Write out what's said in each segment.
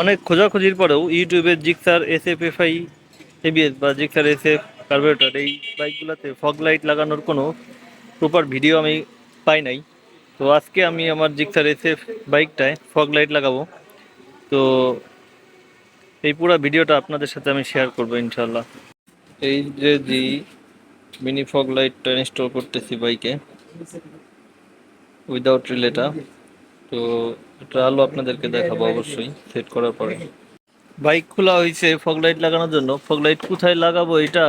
অনেক খোঁজাখুঁজির পরেও ইউটিউবে Gixxer S F F I ABS বা জিক্সার এস এফ কার্বোরেটর এই বাইকগুলোতে ফগ লাইট লাগানোর কোনো প্রপার ভিডিও আমি পাই নাই। তো আজকে আমি আমার জিক্সার এস এফ বাইকটায় ফগ লাইট লাগাবো। তো এই পুরো ভিডিওটা আপনাদের সাথে আমি শেয়ার করব ইনশাল্লাহ এই যে জি মিনি ফগ লাইটটা ইনস্টল করতেছি বাইকে। উইদাউট রিলেটা তো আলো আপনাদেরকে দেখাবো অবশ্যই সেট করার পরে। বাইক খোলা হয়েছে ফগ লাইট লাগানোর জন্য। ফগ লাইট কোথায় লাগাবো এটা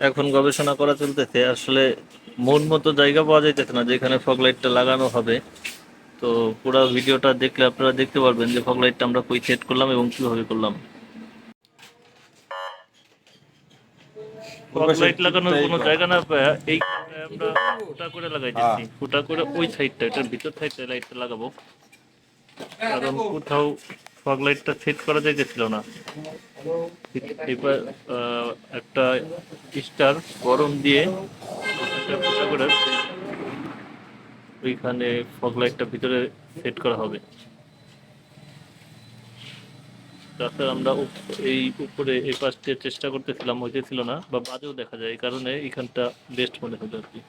এখন গবেষণা করা চলতেছে। আসলে মন মতো জায়গা পাওয়া যাইতেছে না যেখানে ফগ লাইটটা লাগানো হবে। তো পুরো ভিডিওটা দেখলে আপনারা দেখতে পারবেন যে ফগ লাইটটা আমরা কই সেট করলাম এবং কীভাবে করলাম। লাইট লাগানোর কোনো জায়গা না পায় এই আমরা ফুটা করে লাগাই দিচ্ছি ফুটা করে ওই সাইডটা এটার ভিতর সাইডটা লাইটটা লাগাবো। কারণ কোথাও ফগ লাইটটা সেট করা যাইতেছিল না। এবার একটা স্টার গরম দিয়ে ফুটা করে ওইখানে ফগ লাইটটা ভিতরে সেট করা হবে। তাছাড়া আমরা এই উপরে, এই পাশ দিয়ে চেষ্টা করতেছিলাম হইতেছিল না, বা বাজেও দেখা যায়, এই কারণে এখানটা বেস্ট মনে হলো আর কি।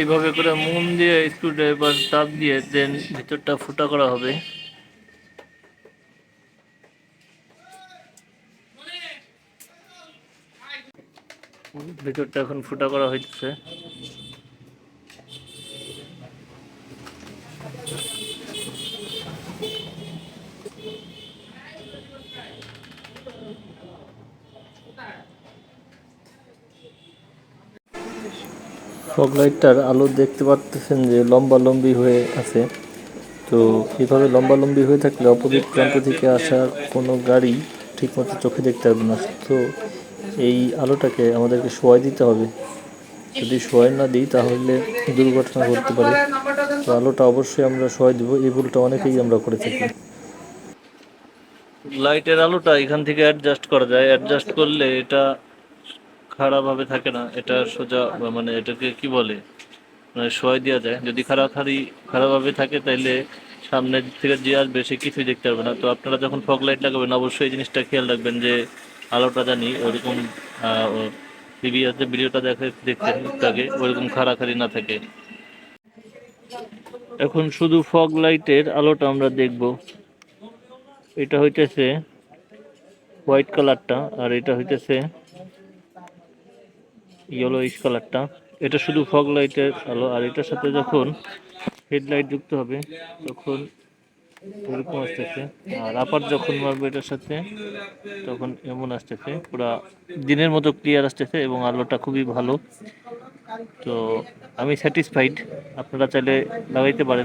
এইভাবে করে মুন দিয়ে স্ক্রু ড্রাইভার চাপ দিয়ে দেন ভিতরটা ফুটা করা হবে। ভিতরটা এখন ফুটা করা হইতেছে। ফগ লাইটটার আলো দেখতে পাচ্ছেন যে লম্বা লম্বি হয়ে আছে। তো এইভাবে লম্বা লম্বি হয়ে থাকলে অপোজিট প্রান্ত থেকে আসা কোনো গাড়ি ঠিকমতো চোখে দেখতে পারবে না। তো এই আলোটাকে আমাদেরকে শোয়াই দিতে হবে। যদি শোয়াই না দিই তাহলে দুর্ঘটনা ঘটতে পারে। তো আলোটা অবশ্যই আমরা শোয়াই দেবো। এই ভুলটা অনেকেই আমরা করে থাকি। লাইটের আলোটা এখান থেকে অ্যাডজাস্ট করা যায়। অ্যাডজাস্ট করলে এটা খারাপভাবে থাকে না, এটা সোজা মানে এটাকে কি বলে? মানে শোয় দেওয়া যায়। যদি খারাপখারি খারাপভাবে থাকে তাইলে সামনের থেকে যে আসবে সে কিছুই দেখতে পারবে না। তো আপনারা যখন ফগ লাইট লাগাবেন, অবশ্যই এই জিনিসটা খেয়াল রাখবেন যে আলোটা জানি ওরকম আছে, ভিডিওটা দেখে, দেখতে থাকে, ওরকম খারাখারি না থাকে। এখন শুধু ফগ লাইটের আলোটা আমরা দেখব। এটা হইতেছে হোয়াইট কালারটা, আর এটা হইতেছে ইয়েলোইশ কালারটা এটা শুধু ফগ লাইটের আলো, আর এটার সাথে যখন হেডলাইট যুক্ত হবে, তখন এরকম আসতেছে। আর আপার যখন মারবে এটার সাথে, তখন এমন আসতেছে, পুরা দিনের মতো ক্লিয়ার আসতেছে এবং আলোটা খুবই ভালো। তো আমি স্যাটিসফাইড আপনারা চাইলে লাগাইতে পারেন।